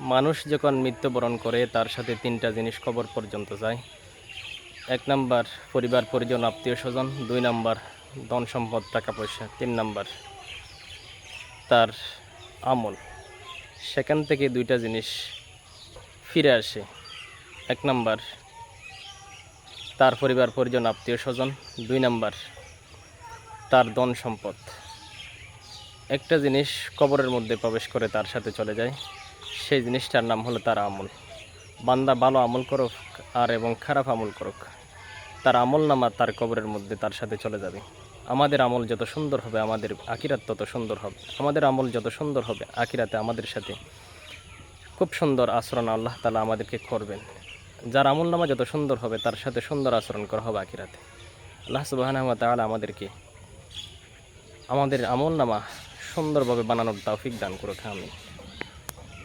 মানুষ যখন মৃত্যুবরণ করে, তার সাথে তিনটা জিনিস কবর পর্যন্ত যায়। এক নাম্বার, পরিবার, পরিজন, আত্মীয় স্বজন। দুই নাম্বার, ধন সম্পদ, টাকা পয়সা। তিন নাম্বার, তার আমল। সেখান থেকে দুইটা জিনিস ফিরে আসে। এক নাম্বার, তার পরিবার, পরিজন, আত্মীয় স্বজন। দুই নাম্বার, তার ধন সম্পদ। একটা জিনিস কবরের মধ্যে প্রবেশ করে তার সাথে চলে যায়। সেই জিনিসটার নাম হলো তার আমল। বান্দা ভালো আমল করুক আর এবং খারাপ আমল করুক, তার আমল নামা তার কবরের মধ্যে তার সাথে চলে যাবে। আমাদের আমল যত সুন্দর হবে, আমাদের আকিরাত তত সুন্দর হবে। আমাদের আমল যত সুন্দর হবে আকিরাতে আমাদের সাথে খুব সুন্দর আচরণ আল্লাহ তালা আমাদেরকে করবেন। যার আমল নামা যত সুন্দর হবে, তার সাথে সুন্দর আচরণ করা হবে আকিরাতে আল্লাহ সুবাহ তালা আমাদেরকে আমাদের আমল নামা সুন্দরভাবে বানানোর তৌফিক দান করুক আমি